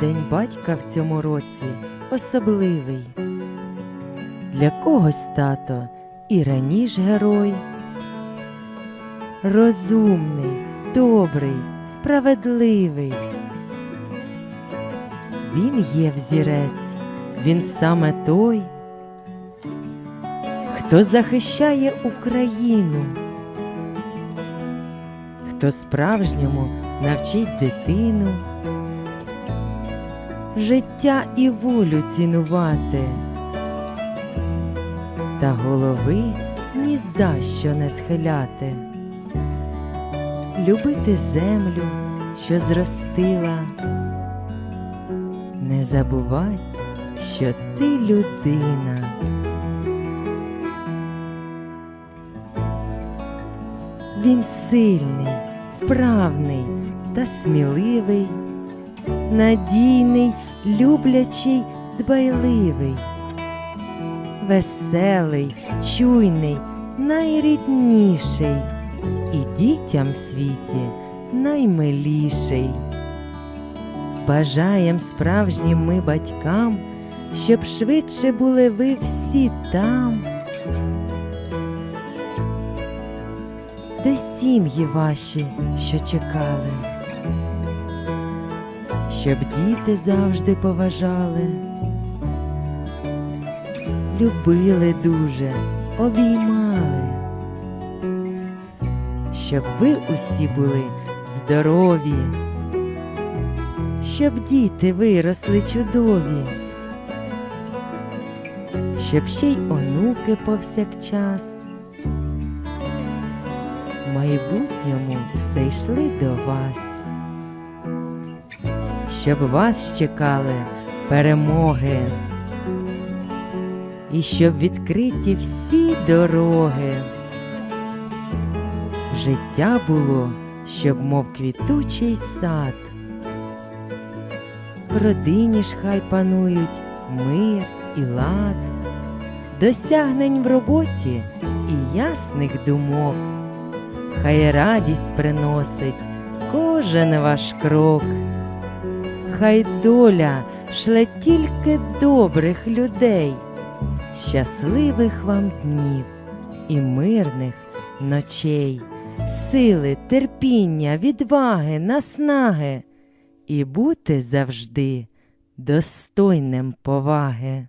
День батька в цьому році особливий. Для когось тато і раніш герой. Розумний, добрий, справедливий. Він є взірець, він саме той, хто захищає Україну, хто справжньому навчить дитину життя і волю цінувати, та голови ні за що не схиляти, любити землю, що зростила. Не забувай, що ти людина. Він сильний, вправний та сміливий, надійний, люблячий, дбайливий, веселий, чуйний, найрідніший і дітям в світі наймиліший. Бажаєм справжнім ми батькам, щоб швидше були ви всі там, де сім'ї ваші, що чекали, щоб діти завжди поважали, любили дуже, обіймали, щоб ви усі були здорові. Щоб діти виросли чудові, щоб ще й онуки повсякчас. В майбутньому все йшли до вас, щоб вас чекали перемоги, і щоб відкриті всі дороги. Життя було, щоб мов квітучий сад. В родині ж хай панують мир і лад, досягнень в роботі і ясних думок, хай радість приносить кожен ваш крок, хай доля шле тільки добрих людей, щасливих вам днів і мирних ночей, сили, терпіння, відваги, наснаги і бути завжди достойним поваги.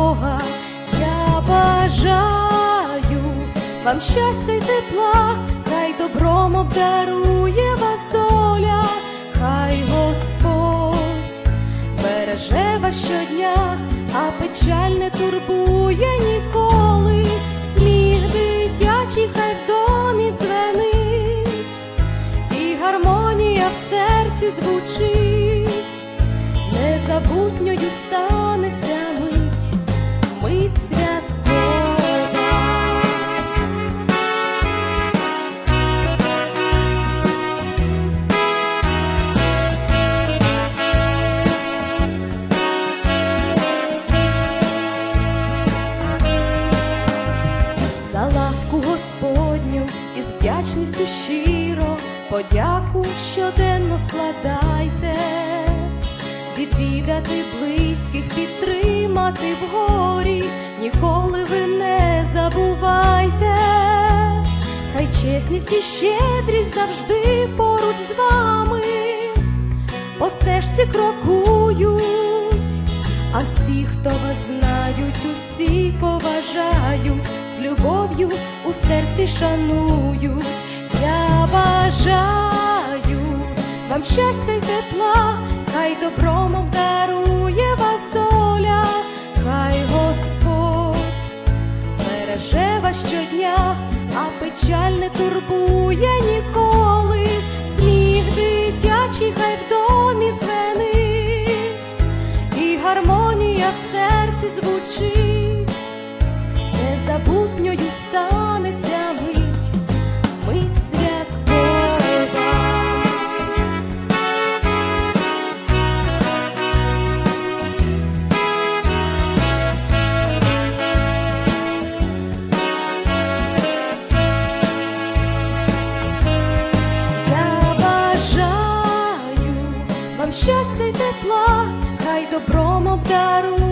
Вам щастя й тепла, хай добром обдарує вас доля, хай Господь береже вас щодня, а печаль не турбує ніколи. Сміх дитячий хай в домі дзвенить і гармонія в серці звучить, незабутньою станеться вдячністю щиро подяку щоденно складайте, відвідати близьких, підтримати в горі, ніколи ви не забувайте, хай чесність і щедрість завжди поруч з вами, по стежці крокують. А всі, хто вас знають, усі поважають, любов'ю у серці шанують. Я бажаю вам щастя й тепла, хай добром обдарує. сукнею станеться мить, мить святкова. Я бажаю вам щастя й тепла, хай добром обдару.